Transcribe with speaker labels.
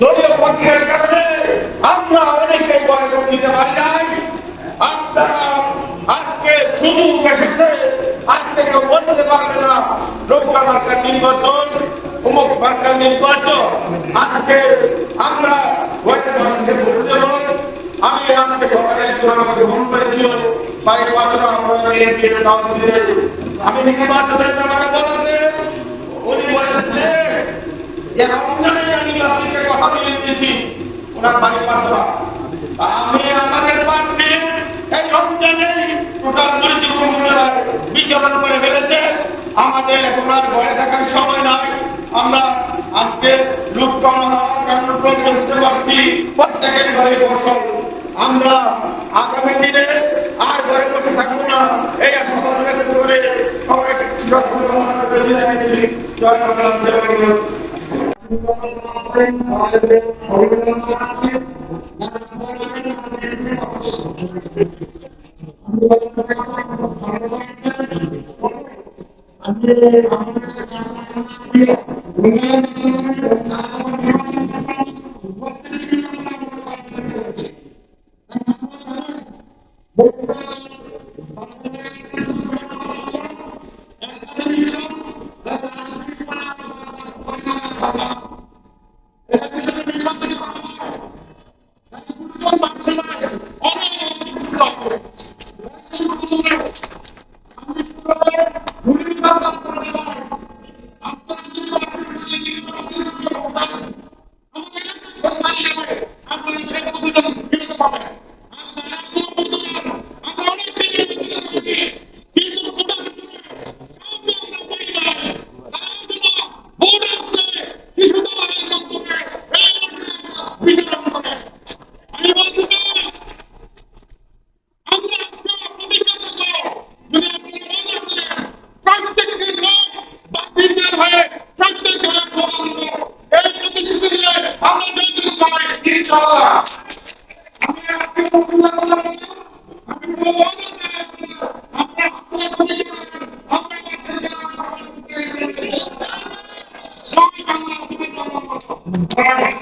Speaker 1: দলীয় পক্ষের আমরা অনেকে করে নিতে পারি নাই। আপনারা আজকে শুধু আজকে কেউ বলতে পারবে না নির্বাচন আজকে আমরা আমি আজকে আমাকে আমরা আমি নির্বাচনের ব্যাপারে বলাতে উনি বলেছে যে রমজানে আমি রাস্তাকে কথা দিয়েছি, ওনার বাড়ির বাচ্চারা আমি আমাদের বিচরণ করে ফেলেছে। আমাদের এখন আর ঘরে থাকার সময় নাই। আমরা আজকে লুক কমা হওয়ার কারণে পারছি। প্রত্যেকের ঘরে ফসল আমরা আগামী দিনে আর ঘরে বসে থাকব না। এই আশা করে সবাইকে কামনা জয় বাংলা জয় ইনশাআল্লাহ আমি আপনি বললাম আমি বললাম আপনারা আপনারা সবাই আপনারা সবাই আপনারা সবাই